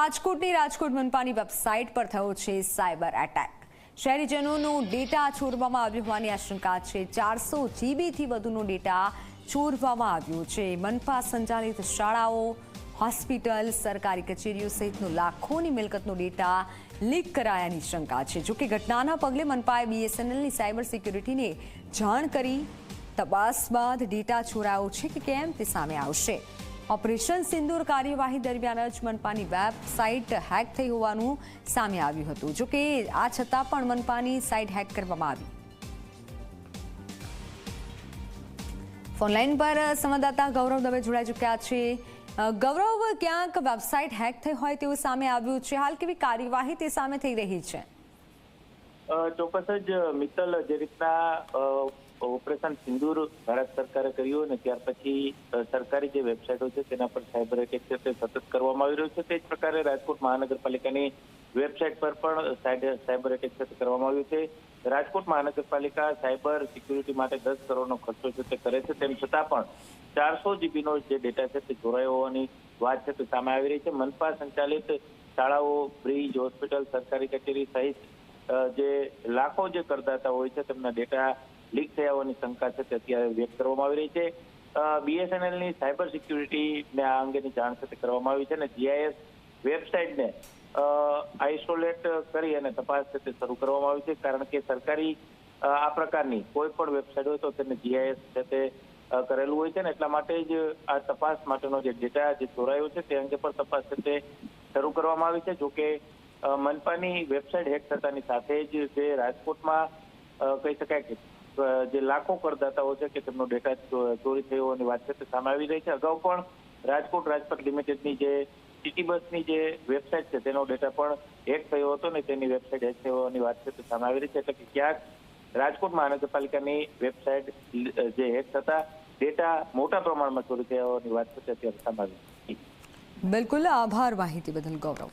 રાજકોટની રાજકોટ મનપાની વેબસાઇટ પર થયો છે સાયબર એટેક. શહેરીજનોનો ડેટા ચોરવામાં આવ્યો હોવાની આશંકા છે. ચારસો જીબીથી વધુનો ડેટા ચોરવામાં આવ્યો છે. મનપા સંચાલિત શાળાઓ, હોસ્પિટલ, સરકારી કચેરીઓ સહિતનો લાખોની મિલકતનો ડેટા લીક કરાયાની શંકા છે. જોકે ઘટનાના પગલે મનપાએ બીએસએનએલની સાયબર સિક્યુરિટીને જાણ કરી. તપાસ બાદ ડેટા ચોરાયો છે કે કેમ તે સામે આવશે. ઓપરેશન સિંદૂર કાર્યવાહી દરમિયાન જ મનપાની વેબસાઇટ હેક થઈ હોવાનું સામે આવ્યું હતું. જોકે આ છતાં પણ મનપાની સાઇટ હેક કરવામાં આવી. ફોનલાઈન પર સંવાદદાતા ગૌરવ દવે જોડાઈ ચૂક્યા છે. ગૌરવ, ક્યાંક વેબસાઇટ હેક થઈ હોય તેવું સામે આવ્યું છે? હાલ કેવી કાર્યવાહી તે સામે થઈ રહી છે? ચોક્કસ જ મિત્તલ, જે રીતના ઓપરેશન સિંદૂર ભારત સરકારે કર્યું અને ત્યાર પછી સરકારી જે વેબસાઇટો છે તેના પર સાયબર એટેક છે તે સતત કરવામાં આવી રહ્યું છે. તે જ પ્રકારે રાજકોટ મહાનગરપાલિકાની વેબસાઇટ પર પણ સાયબર એટેક છે કરવામાં આવ્યું છે. રાજકોટ મહાનગરપાલિકા સાયબર સિક્યુરિટી માટે દસ કરોડનો ખર્ચો છે તે કરે છે. તેમ છતાં પણ ચારસો જીબીનો જે ડેટા છે તે ચોરાયો હોવાની વાત છે તે સામે આવી રહી છે. મનપા સંચાલિત શાળાઓ, બ્રિજ, હોસ્પિટલ, સરકારી કચેરી સહિત જે લાખો જે કરદાતા હોય છે તેમના ડેટા લીક થયા હોવાની શંકા છે તે અત્યારે વ્યક્ત કરવામાં આવી રહી છે. બીએસએનએલની સાયબર સિક્યુરિટીને આ અંગેની જાણ છે કરવામાં આવી છે અને જીઆઈએસ વેબસાઇટને આઇસોલેટ કરી અને તપાસ તે શરૂ કરવામાં આવી છે. કારણ કે સરકારી આ પ્રકારની કોઈ પણ વેબસાઇટ હોય તો તેને જીઆઈએસ તે કરેલું હોય છે ને એટલા માટે જ આ તપાસ માટેનો જે ડેટા જે ચોરાયો છે તે અંગે પણ તપાસ છે શરૂ કરવામાં આવી છે. જોકે મનપાની વેબસાઇટ હેક થતાની સાથે જ જે રાજકોટમાં કહી શકાય કે જે લાખો કરદાતાઓ છે કે તેમનો ડેટા ચોરી થયો હોવાની વાત છે તે સામે આવી રહી છે. અગાઉ પણ રાજકોટ રાજપથ લિમિટેડની જે સિટી બસની જે વેબસાઇટ છે તેનો ડેટા પણ હેક થયો હતો ને તેની વેબસાઇટ હેક થયો હોવાની વાત છે તે સામે આવી રહી છે. એટલે કે ક્યાંક રાજકોટ મહાનગરપાલિકાની વેબસાઇટ જે હેક થતા ડેટા મોટા પ્રમાણમાં ચોરી થયા હોવાની વાત છે અત્યારે સામે આવી બિલકુલ. આભાર માહિતી બદલ ગૌરવ.